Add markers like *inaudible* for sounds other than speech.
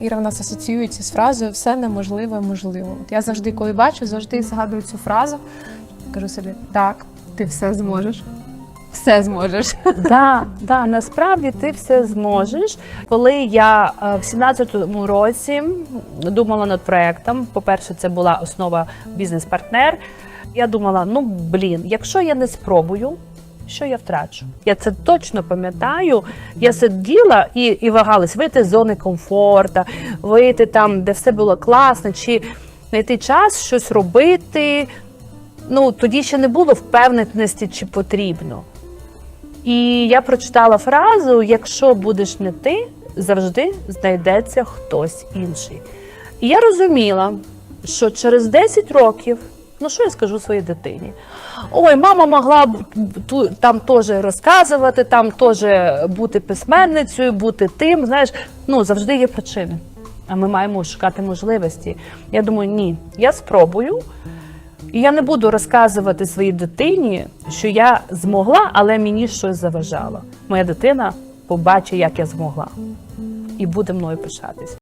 Іра в нас асоціюється з фразою все неможливе можливо. От я завжди, коли бачу, завжди згадую цю фразу. Кажу собі, так, ти все зможеш. Все зможеш. *laughs* Да, да, насправді ти все зможеш. Коли я е, в 17-му році думала над проектом, по-перше, це була основа бізнес-партнер. Я думала: ну блін, якщо я не спробую, що я втрачу? Я це точно пам'ятаю. Я сиділа і, і вагалась вийти з зони комфорту, вийти там, де все було класно, чи знайти час щось робити. Ну тоді ще не було впевненості, чи потрібно. І я прочитала фразу: якщо будеш не ти, завжди знайдеться хтось інший. І я розуміла, що через 10 років, ну що я скажу своїй дитині? Ой, мама могла б ту- там теж розказувати, там теж бути письменницею, бути тим. Знаєш, ну завжди є причини. А ми маємо шукати можливості. Я думаю, ні, я спробую. І я не буду розказувати своїй дитині, що я змогла, але мені щось заважало. Моя дитина побачить, як я змогла, і буде мною пишатись.